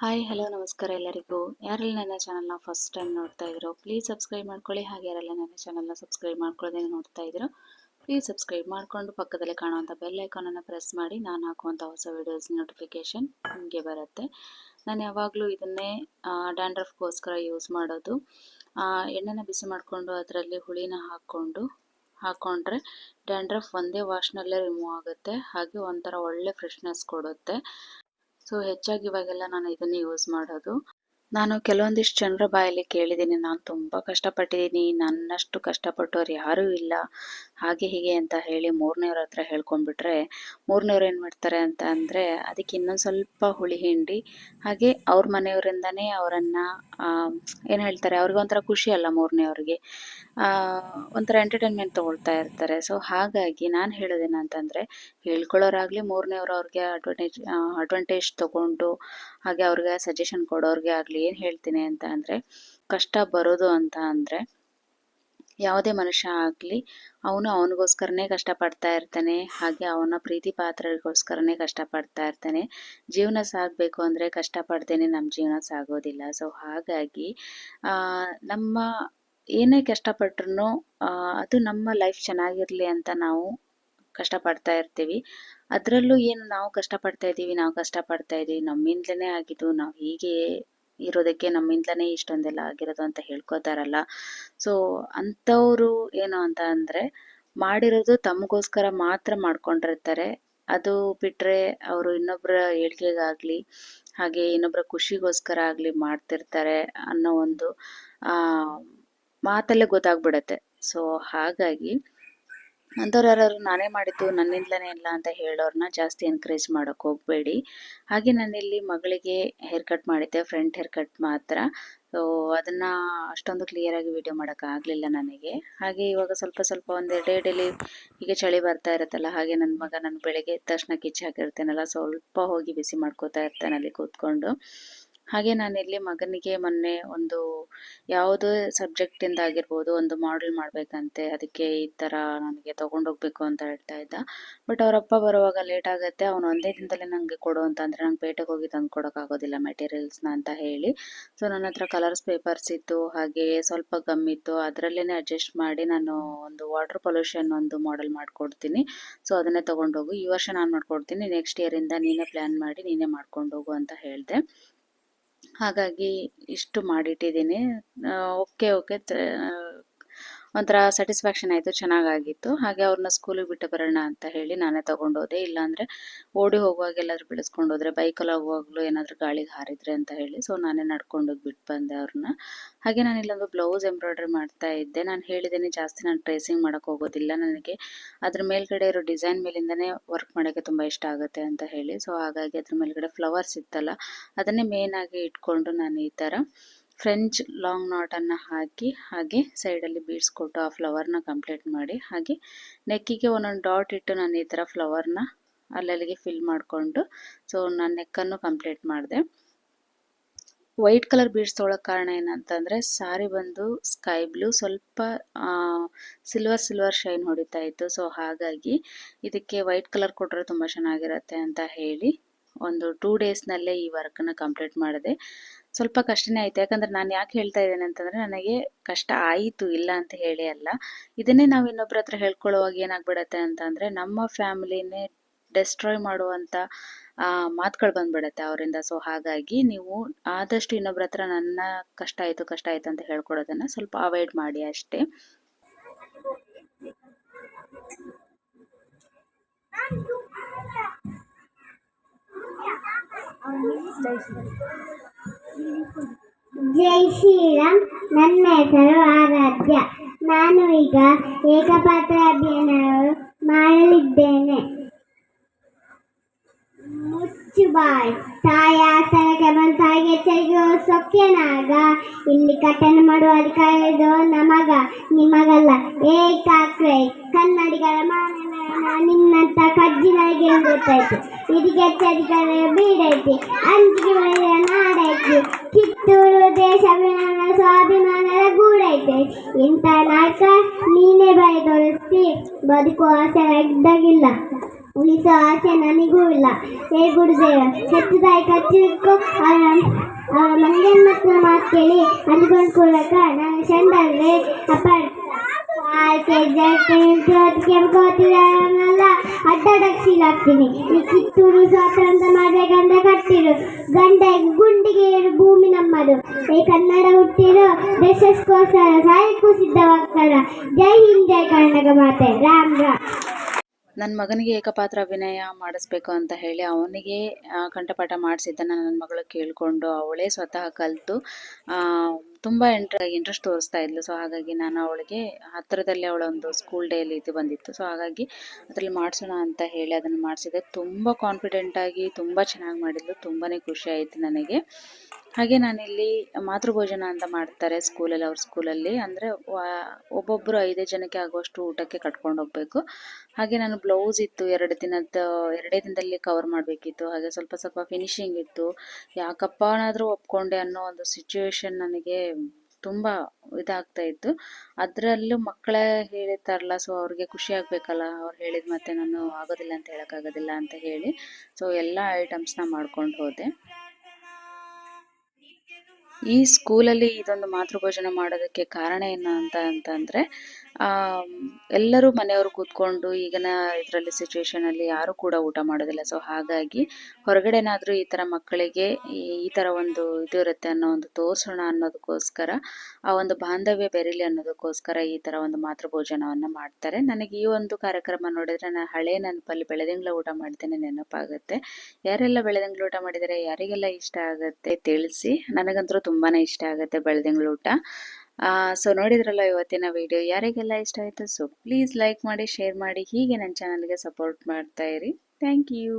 Hi hello ನಮಸ್ಕಾರ ಎಲ್ಲರಿಗೂ. ಯಾರೆಲ್ಲ ನನ್ನ ಚಾನಲ್ನ ಫಸ್ಟ್ ಟೈಮ್ ನೋಡ್ತಾ ಇದ್ರು ಪ್ಲೀಸ್ ಸಬ್ಸ್ಕ್ರೈಬ್ ಮಾಡ್ಕೊಳ್ಳಿ. ಹಾಗೆ ಯಾರೆಲ್ಲ ನನ್ನ ಚಾನಲ್ನ ಸಬ್ಸ್ಕ್ರೈಬ್ ಮಾಡ್ಕೊಳ್ಳೋದೇ ನೋಡ್ತಾ ಇದ್ರು ಪ್ಲೀಸ್ ಸಬ್ಸ್ಕ್ರೈಬ್ ಮಾಡಿಕೊಂಡು ಪಕ್ಕದಲ್ಲಿ ಕಾಣುವಂಥ ಬೆಲ್ ಐಕಾನನ್ನು ಪ್ರೆಸ್ ಮಾಡಿ. ನಾನು ಹಾಕುವಂಥ ಹೊಸ ವೀಡಿಯೋಸ್ ನೋಟಿಫಿಕೇಷನ್ ನಿಮಗೆ ಬರುತ್ತೆ. ನಾನು ಯಾವಾಗಲೂ ಇದನ್ನೇ ಡ್ಯಾಂಡ್ರಫ್ಗೋಸ್ಕರ ಯೂಸ್ ಮಾಡೋದು. ಎಣ್ಣೆನ ಬಿಸಿ ಮಾಡಿಕೊಂಡು ಅದರಲ್ಲಿ ಹುಳಿನ ಹಾಕ್ಕೊಂಡು ಹಾಕ್ಕೊಂಡ್ರೆ ಡ್ಯಾಂಡ್ರಫ್ ಒಂದೇ ವಾಶ್ನಲ್ಲೇ ರಿಮೂವ್ ಆಗುತ್ತೆ. ಹಾಗೆ ಒಂಥರ ಒಳ್ಳೆ ಫ್ರೆಶ್ನೆಸ್ ಕೊಡುತ್ತೆ. ಸೊ ಹೆಚ್ಚಾಗಿ ಇವಾಗೆಲ್ಲ ನಾನು ಇದನ್ನೇ ಯೂಸ್ ಮಾಡೋದು. ನಾನು ಕೆಲವೊಂದಿಷ್ಟು ಜನರ ಬಾಯಲ್ಲಿ ಕೇಳಿದ್ದೀನಿ. ನಾನು ತುಂಬ ಕಷ್ಟಪಟ್ಟಿದ್ದೀನಿ. ನನ್ನಷ್ಟು ಕಷ್ಟಪಟ್ಟವ್ರು ಯಾರೂ ಇಲ್ಲ. ಹಾಗೆ ಹೀಗೆ ಅಂತ ಹೇಳಿ ಮೂರನೇವ್ರ ಹತ್ರ ಹೇಳ್ಕೊಂಡ್ಬಿಟ್ರೆ ಮೂರನೇವ್ರು ಏನು ಮಾಡ್ತಾರೆ ಅಂತ ಅಂದರೆ ಅದಕ್ಕೆ ಇನ್ನೊಂದು ಸ್ವಲ್ಪ ಹುಳಿ ಹಿಂಡಿ, ಹಾಗೆ ಅವ್ರ ಮನೆಯವರಿಂದನೇ ಅವರನ್ನು ಏನು ಹೇಳ್ತಾರೆ, ಅವ್ರಿಗೆ ಒಂಥರ ಖುಷಿ ಅಲ್ಲ ಮೂರನೇವ್ರಿಗೆ ಒಂಥರ ಎಂಟರ್ಟೈನ್ಮೆಂಟ್ ತೊಗೊಳ್ತಾ ಇರ್ತಾರೆ. ಸೊ ಹಾಗಾಗಿ ನಾನು ಹೇಳೋದೇನಂತಂದರೆ, ಹೇಳ್ಕೊಳ್ಳೋರಾಗಲಿ ಮೂರನೇವ್ರು ಅವ್ರಿಗೆ ಅಡ್ವಾಂಟೇಜ್ ಅಡ್ವಾಂಟೇಜ್ ತೊಗೊಂಡು, ಹಾಗೆ ಅವ್ರಿಗೆ ಸಜೆಷನ್ ಕೊಡೋರಿಗೆ ಆಗಲಿ ಏನು ಹೇಳ್ತೀನಿ ಅಂತ ಅಂದರೆ, ಕಷ್ಟ ಬರೋದು ಅಂತ ಅಂದರೆ ಯಾವುದೇ ಮನುಷ್ಯ ಆಗಲಿ, ಅವನು ಅವನಿಗೋಸ್ಕರನೇ ಕಷ್ಟಪಡ್ತಾ ಇರ್ತಾನೆ, ಹಾಗೆ ಅವನ ಪ್ರೀತಿ ಪಾತ್ರರಿಗೋಸ್ಕರನೇ ಕಷ್ಟಪಡ್ತಾ ಇರ್ತಾನೆ. ಜೀವನ ಸಾಗಬೇಕು ಅಂದರೆ ಕಷ್ಟಪಡ್ದೇನೆ ನಮ್ಮ ಜೀವನ ಸಾಗೋದಿಲ್ಲ. ಸೊ ಹಾಗಾಗಿ ನಮ್ಮ ಏನೇ ಕಷ್ಟಪಟ್ರು ಅದು ನಮ್ಮ ಲೈಫ್ ಚೆನ್ನಾಗಿರಲಿ ಅಂತ ನಾವು ಕಷ್ಟಪಡ್ತಾ ಇರ್ತೀವಿ. ಅದರಲ್ಲೂ ಏನು ನಾವು ಕಷ್ಟಪಡ್ತಾ ಇದ್ದೀವಿ, ನಾವು ಕಷ್ಟಪಡ್ತಾ ಇದ್ದೀವಿ, ನಮ್ಮಿಂದಲೇ ಆಗಿದ್ದು, ನಾವು ಹೀಗೆ ಇರೋದಕ್ಕೆ ನಮ್ಮಿಂದಲೇ ಇಷ್ಟೊಂದೆಲ್ಲ ಆಗಿರೋದು ಅಂತ ಹೇಳ್ಕೊತಾರಲ್ಲ. ಸೊ ಅಂಥವ್ರು ಏನು ಅಂತ ಅಂದರೆ ಮಾಡಿರೋದು ತಮಗೋಸ್ಕರ ಮಾತ್ರ ಮಾಡ್ಕೊಂಡಿರ್ತಾರೆ. ಅದು ಬಿಟ್ಟರೆ ಅವರು ಇನ್ನೊಬ್ಬರ ಏಳಿಗೆಗಾಗಲಿ, ಹಾಗೆ ಇನ್ನೊಬ್ಬರ ಖುಷಿಗೋಸ್ಕರ ಆಗಲಿ ಮಾಡ್ತಿರ್ತಾರೆ ಅನ್ನೋ ಒಂದು ಮಾತಲ್ಲೇ ಗೊತ್ತಾಗ್ಬಿಡತ್ತೆ. ಸೊ ಹಾಗಾಗಿ ಅಂಥವ್ರು ಯಾರಾದ್ರು ನಾನೇ ಮಾಡಿದ್ದು ನನ್ನಿಂದಲೇ ಇಲ್ಲ ಅಂತ ಹೇಳೋರನ್ನ ಜಾಸ್ತಿ ಎನ್ಕರೇಜ್ ಮಾಡೋಕೆ ಹೋಗಬೇಡಿ. ಹಾಗೆ ನಾನಿಲ್ಲಿ ಮಗಳಿಗೆ ಹೇರ್ ಕಟ್ ಮಾಡಿದ್ದೆ ಫ್ರಂಟ್ ಹೇರ್ ಕಟ್ ಮಾತ್ರ. ಸೊ ಅದನ್ನು ಅಷ್ಟೊಂದು ಕ್ಲಿಯರಾಗಿ ವಿಡಿಯೋ ಮಾಡೋಕ್ಕಾಗಲಿಲ್ಲ ನನಗೆ. ಹಾಗೆ ಇವಾಗ ಸ್ವಲ್ಪ ಸ್ವಲ್ಪ ಒಂದೆರಡು ಡೇಲಿ ಈಗ ಚಳಿ ಬರ್ತಾ ಇರುತ್ತಲ್ಲ, ಹಾಗೆ ನನ್ನ ಮಗ ನಾನು ಬೆಳಗ್ಗೆ ತಕ್ಷಣ ಕಿಚ್ಚಿ ಹಾಕಿರ್ತೇನಲ್ಲ, ಸ್ವಲ್ಪ ಹೋಗಿ ಬಿಸಿ ಮಾಡ್ಕೋತಾ ಇರ್ತಾನೆ ಅಲ್ಲಿ ಕೂತ್ಕೊಂಡು. ಹಾಗೆ ನಾನಿಲ್ಲಿ ಮಗನಿಗೆ ಮೊನ್ನೆ ಒಂದು ಯಾವುದೇ ಸಬ್ಜೆಕ್ಟಿಂದ ಆಗಿರ್ಬೋದು ಒಂದು ಮಾಡೆಲ್ ಮಾಡಬೇಕಂತೆ, ಅದಕ್ಕೆ ಈ ತರ ನನಗೆ ತಗೊಂಡೋಗ್ಬೇಕು ಅಂತ ಹೇಳ್ತಾ ಇದ್ದ. ಬಟ್ ಅವರಪ್ಪ ಬರುವಾಗ ಲೇಟ್ ಆಗುತ್ತೆ, ಅವನು ಒಂದೇ ದಿನದಲ್ಲಿ ನನಗೆ ಕೊಡು ಅಂತಂದರೆ ನಂಗೆ ಪೇಟೆಗೆ ಹೋಗಿ ತಂದು ಕೊಡೋಕ್ಕಾಗೋದಿಲ್ಲ ಮೆಟೀರಿಯಲ್ಸ್ನ ಅಂತ ಹೇಳಿ. ಸೊ ನನ್ನ ಹತ್ರ ಕಲರ್ಸ್ ಪೇಪರ್ಸ್ ಇತ್ತು, ಹಾಗೆ ಸ್ವಲ್ಪ ಗಮ್ ಇತ್ತು ಅದರಲ್ಲೇ ಅಡ್ಜಸ್ಟ್ ಮಾಡಿ ನಾನು ಒಂದು ವಾಟರ್ ಪೊಲ್ಯೂಷನ್ ಒಂದು ಮಾಡೆಲ್ ಮಾಡಿಕೊಡ್ತೀನಿ. ಸೊ ಅದನ್ನೇ ತಗೊಂಡೋಗು, ಈ ವರ್ಷ ನಾನು ಮಾಡ್ಕೊಡ್ತೀನಿ ನೆಕ್ಸ್ಟ್ ಇಯರಿಂದ ನೀನೇ ಪ್ಲ್ಯಾನ್ ಮಾಡಿ ನೀನೇ ಮಾಡ್ಕೊಂಡೋಗು ಅಂತ ಹೇಳಿದೆ. ಹಾಗಾಗಿ ಇಷ್ಟು ಮಾಡಿಟ್ಟಿದ್ದೀನಿ. Okay okay. ಒಂಥರ ಸ್ಯಾಟಿಸ್ಫ್ಯಾಕ್ಷನ್ ಆಯಿತು, ಚೆನ್ನಾಗಾಗಿತ್ತು. ಹಾಗೆ ಅವ್ರನ್ನ ಸ್ಕೂಲಿಗೆ ಬಿಟ್ಟು ಬರೋಣ ಅಂತ ಹೇಳಿ ನಾನೇ ತೊಗೊಂಡೋದೆ. ಇಲ್ಲಾಂದರೆ ಓಡಿ ಹೋಗುವಾಗ ಎಲ್ಲಾದರೂ ಬೆಳೆಸ್ಕೊಂಡು ಹೋದ್ರೆ ಬೈಕಲ್ಲಿ ಹೋಗುವಾಗಲೂ ಏನಾದರೂ ಗಾಳಿಗೆ ಹಾರಿದ್ರೆ ಅಂತ ಹೇಳಿ ಸೊ ನಾನೇ ನಡ್ಕೊಂಡೋಗಿ ಬಿಟ್ಟು ಬಂದೆ ಅವ್ರನ್ನ. ಹಾಗೆ ನಾನು ಇಲ್ಲೊಂದು ಬ್ಲೌಸ್ ಎಂಬ್ರಾಯ್ಡ್ರಿ ಮಾಡ್ತಾ ಇದ್ದೆ. ನಾನು ಹೇಳಿದ್ದೀನಿ ಜಾಸ್ತಿ ನಾನು ಟ್ರೇಸಿಂಗ್ ಮಾಡೋಕೆ ಹೋಗೋದಿಲ್ಲ ನನಗೆ. ಅದ್ರ ಮೇಲ್ಗಡೆ ಇರೋ ಡಿಸೈನ್ ಮೇಲಿಂದನೇ ವರ್ಕ್ ಮಾಡೋಕ್ಕೆ ತುಂಬ ಇಷ್ಟ ಆಗುತ್ತೆ ಅಂತ ಹೇಳಿ. ಸೊ, ಹಾಗಾಗಿ ಅದ್ರ ಮೇಲ್ಗಡೆ ಫ್ಲವರ್ಸ್ ಇತ್ತಲ್ಲ, ಅದನ್ನೇ ಮೇನ್ ಆಗಿ ಇಟ್ಕೊಂಡು ನಾನು ಈ ಥರ ಫ್ರೆಂಚ್ ಲಾಂಗ್ ನಾಟನ್ನು ಹಾಕಿ, ಹಾಗೆ ಸೈಡಲ್ಲಿ ಬೀಡ್ಸ್ ಕೊಟ್ಟು ಆ ಫ್ಲವರ್ನ ಕಂಪ್ಲೀಟ್ ಮಾಡಿ, ಹಾಗೆ ನೆಕ್ಕಿಗೆ ಒಂದೊಂದು ಡಾಟ್ ಇಟ್ಟು ನಾನು ಈ ಥರ ಫ್ಲವರ್ನ ಅಲ್ಲಲ್ಲಿಗೆ ಫಿಲ್ ಮಾಡಿಕೊಂಡು, ಸೊ, ನಾನು ನೆಕ್ಕನ್ನು ಕಂಪ್ಲೀಟ್ ಮಾಡಿದೆ. ವೈಟ್ ಕಲರ್ ಬೀಡ್ಸ್ ತೊಗೊಳಕ್ ಕಾರಣ ಏನಂತಂದ್ರೆ, ಸಾರಿ ಬಂದು ಸ್ಕೈ ಬ್ಲೂ ಸ್ವಲ್ಪ ಸಿಲ್ವರ್ ಸಿಲ್ವರ್ ಶೈನ್ ಹೊಡಿತಾ ಇತ್ತು. ಸೊ ಹಾಗಾಗಿ ಇದಕ್ಕೆ ವೈಟ್ ಕಲರ್ ಕೊಟ್ಟರೆ ತುಂಬಾ ಚೆನ್ನಾಗಿರುತ್ತೆ ಅಂತ ಹೇಳಿ ಒಂದು ಟೂ ಡೇಸ್ನಲ್ಲೇ ಈ ವರ್ಕ್ನ ಕಂಪ್ಲೀಟ್ ಮಾಡಿದೆ. ಸ್ವಲ್ಪ ಕಷ್ಟನೇ ಆಯ್ತು. ಯಾಕಂದ್ರೆ ನಾನು ಯಾಕೆ ಹೇಳ್ತಾ ಇದ್ದೇನೆ ಅಂತಂದ್ರೆ, ನನಗೆ ಕಷ್ಟ ಆಯಿತು, ಇಲ್ಲ ಅಂತ ಹೇಳಿ ಅಲ್ಲ. ಇದನ್ನೇ ನಾವು ಇನ್ನೊಬ್ಬರ ಹತ್ರ ಹೇಳ್ಕೊಳ್ಳುವಾಗ ಏನಾಗ್ಬಿಡತ್ತೆ ಅಂತಂದರೆ, ನಮ್ಮ ಫ್ಯಾಮಿಲಿನೇ ಡೆಸ್ಟ್ರಾಯ್ ಮಾಡುವಂಥ ಮಾತುಗಳು ಬಂದ್ಬಿಡತ್ತೆ ಅವರಿಂದ. ಸೊ ಹಾಗಾಗಿ ನೀವು ಆದಷ್ಟು ಇನ್ನೊಬ್ರ ಹತ್ರ ನನ್ನ ಕಷ್ಟ ಆಯಿತು ಕಷ್ಟ ಆಯಿತು ಅಂತ ಹೇಳ್ಕೊಡೋದನ್ನ ಸ್ವಲ್ಪ ಅವಾಯ್ಡ್ ಮಾಡಿ ಅಷ್ಟೇ. ಜೈ ಶ್ರೀರಾಮ್. ನನ್ನ ಹೆಸರು ಆರಾಧ್ಯ. ನಾನು ಈಗ ಏಕಪಾತ್ರ ಅಭಿಯಾನ ಮಾಡಲಿದ್ದೇನೆ. ಮುಚ್ಚುಬಾಯ್. ತಾಯ ಆಸನಕ್ಕೆ ಬಂದು ತಾಯಿಗೆ ಎಚ್ಚರಿಕೆ ಸೊಕ್ಕೆನಾಗ ಇಲ್ಲಿ ಕಟ್ಟನ್ನು ಮಾಡುವ ಅಧಿಕಾರ ಇದು ನಮಗ, ನಿಮಗಲ್ಲ. ಏ, ಕಾಕ್ರೆ, ಕನ್ನಡಿಗರ ಮಾನ ನಿನ್ನಂತ ಕಜ್ಜಿಗಳಿಗೆ ಗೊತ್ತಾಯ್ತು ಇದಕ್ಕೆ ಎಚ್ಚರಿಕೆ ಬೀಡೈತಿ. ಅಂಜಿಗೆ ಮಾಡಿದ ನಾಡೈತಿ. ಕಿತ್ತೂರು ದೇಶಾಭಿಮಾನ ಸ್ವಾಭಿಮಾನದ ಗೂಡೈತೆ. ಇಂಥ ನಾಟಕ ನೀನೇ ಬೈ ತೋರಿಸ್ತಿ ಬದುಕುವ ಆಸೆ ಇದ್ದಾಗಿಲ್ಲ ಉಳಿಸೋ ಆಸೆ ನನಗೂ ಇಲ್ಲ. ಹೇ ಗುರುದೇವ ತಾಯಿ ಕಚ್ಚಿಕ್ಕೂ ಅವರ ಮಂಗನ ಮಕ್ಕಳ ಮಾತು ಕೇಳಿ ಅನ್ಕೊಂಡ್ ಕೂಡಕ ನಾನು ಚಂದಲ್ವೇ? ಅಪ್ಪ ಕೆಂಪಲ್ಲ ಅಡ್ಡಾಡಕ್ಸಿಲಾಗ್ತೀನಿ ಈ ಕಿತ್ತೂರು ಸ್ವಾತಂತ್ರ್ಯ ಮಾಡ್ಬೇಕಂತ ಕಟ್ಟಿರು. ಗಂಡ ಗುಂಡಿಗೆ ಭೂಮಿ ನಮ್ಮದು. ಈ ಕನ್ನಡ ಹುಟ್ಟಿರು ದೇಶಕ್ಕೋಸ್ಕರ ಸಾಯಕ್ಕೂ ಸಿದ್ಧವಾಗ್ತಾರ. ಜೈ ಹಿಂದ್ ಜೈ ಕರ್ನಾಟಕ ಮಾತೆ. ರಾಮ್ ರಾಮ್. ನನ್ನ ಮಗನಿಗೆ ಏಕಪಾತ್ರ ಅಭಿನಯ ಮಾಡಿಸ್ಬೇಕು ಅಂತ ಹೇಳಿ ಅವನಿಗೆ ಕಂಠಪಾಠ ಮಾಡಿಸಿದ್ದನ್ನು ನನ್ನ ಮಗಳು ಕೇಳಿಕೊಂಡು ಅವಳೇ ಸ್ವತಃ ಕಲಿತು ತುಂಬ ಇಂಟ್ರ ಇಂಟ್ರೆಸ್ಟ್ ತೋರಿಸ್ತಾ ಇದ್ಲು. ಸೊ ಹಾಗಾಗಿ ನಾನು ಅವಳಿಗೆ ಹತ್ತಿರದಲ್ಲಿ ಅವಳೊಂದು ಸ್ಕೂಲ್ ಡೇಲಿ ಇದು ಬಂದಿತ್ತು. ಸೊ ಹಾಗಾಗಿ ಅದರಲ್ಲಿ ಮಾಡಿಸೋಣ ಅಂತ ಹೇಳಿ ಅದನ್ನು ಮಾಡಿಸಿದೆ. ತುಂಬ ಕಾನ್ಫಿಡೆಂಟಾಗಿ ತುಂಬ ಚೆನ್ನಾಗಿ ಮಾಡಿದ್ಲು. ತುಂಬಾ ಖುಷಿ ಆಯಿತು ನನಗೆ. ಹಾಗೆ ನಾನಿಲ್ಲಿ ಮಾತೃಭೋಜನ ಅಂತ ಮಾಡ್ತಾರೆ ಸ್ಕೂಲಲ್ಲಿ ಅವ್ರ ಸ್ಕೂಲಲ್ಲಿ ಅಂದರೆ ಒಬ್ಬೊಬ್ಬರು ಐದೇ ಜನಕ್ಕೆ ಆಗುವಷ್ಟು ಊಟಕ್ಕೆ ಕಟ್ಕೊಂಡು ಹೋಗಬೇಕು. ಹಾಗೆ ನಾನು ಬ್ಲೌಸ್ ಇತ್ತು, ಎರಡು ದಿನದ ಎರಡೇ ದಿನದಲ್ಲಿ ಕವರ್ ಮಾಡಬೇಕಿತ್ತು. ಹಾಗೆ ಸ್ವಲ್ಪ ಸ್ವಲ್ಪ ಫಿನಿಶಿಂಗ್ ಇತ್ತು. ಯಾಕಪ್ಪನಾದರೂ ಒಪ್ಕೊಂಡೆ ಅನ್ನೋ ಒಂದು ಸಿಚುವೇಶನ್ ನನಗೆ ತುಂಬ ಇದಾಗ್ತಾ ಇತ್ತು. ಅದರಲ್ಲೂ ಮಕ್ಕಳೇ ಹೇಳಿರ್ತಾರಲ್ಲ, ಸೊ, ಅವ್ರಿಗೆ ಖುಷಿ ಆಗಬೇಕಲ್ಲ. ಅವ್ರು ಹೇಳಿದ ಮತ್ತೆ ನಾನು ಆಗೋದಿಲ್ಲ ಅಂತ ಹೇಳೋಕ್ಕಾಗೋದಿಲ್ಲ ಅಂತ ಹೇಳಿ. ಸೊ, ಎಲ್ಲ ಐಟಮ್ಸ್ನ ಮಾಡ್ಕೊಂಡು ಹೋದೆ. ಈ ಸ್ಕೂಲಲ್ಲಿ ಇದೊಂದು ಮಾತೃಭೋಜನ ಮಾಡೋದಕ್ಕೆ ಕಾರಣ ಏನು ಅಂತ ಅಂತಂದರೆ ಎಲ್ಲರೂ ಮನೆಯವರು ಕೂತ್ಕೊಂಡು ಈಗಿನ ಇದರಲ್ಲಿ ಸಿಚುವೇಶನಲ್ಲಿ ಯಾರು ಕೂಡ ಊಟ ಮಾಡೋದಿಲ್ಲ. ಸೊ ಹಾಗಾಗಿ ಹೊರಗಡೆನಾದರೂ ಈ ಥರ ಮಕ್ಕಳಿಗೆ ಈ ಥರ ಒಂದು ಇದು ಇರುತ್ತೆ ಅನ್ನೋ ಒಂದು ತೋರಿಸೋಣ ಅನ್ನೋದಕ್ಕೋಸ್ಕರ, ಆ ಒಂದು ಬಾಂಧವ್ಯ ಬೆರೀಲಿ ಅನ್ನೋದಕ್ಕೋಸ್ಕರ ಈ ಥರ ಒಂದು ಮಾತೃಭೋಜನವನ್ನು ಮಾಡ್ತಾರೆ. ನನಗೆ ಈ ಒಂದು ಕಾರ್ಯಕ್ರಮ ನೋಡಿದರೆ ನಾನು ಹಳೆ ನೆನಪಲ್ಲಿ ಬೆಳೆದಿಂಗ್ಳ ಊಟ ಮಾಡ್ತೇನೆ ನೆನಪಾಗುತ್ತೆ. ಯಾರೆಲ್ಲ ಬೆಳೆದಂಗ್ಳ ಊಟ ಮಾಡಿದರೆ, ಯಾರಿಗೆಲ್ಲ ಇಷ್ಟ ಆಗುತ್ತೆ ತಿಳಿಸಿ. ನನಗಂತೂ ತುಂಬಾ ಇಷ್ಟ ಆಗುತ್ತೆ ಬೆಳೆದಿಂಗ್ಳ ಊಟ. ಸೊ ನೋಡಿದ್ರಲ್ಲ ಇವತ್ತಿನ ವಿಡಿಯೋ ಯಾರಿಗೆಲ್ಲ ಇಷ್ಟ ಆಯಿತು ಸೊ ಪ್ಲೀಸ್ ಲೈಕ್ ಮಾಡಿ ಶೇರ್ ಮಾಡಿ, ಹೀಗೆ ನನ್ನ ಚಾನಲ್ಗೆ ಸಪೋರ್ಟ್ ಮಾಡ್ತಾ ಇರಿ. Thank you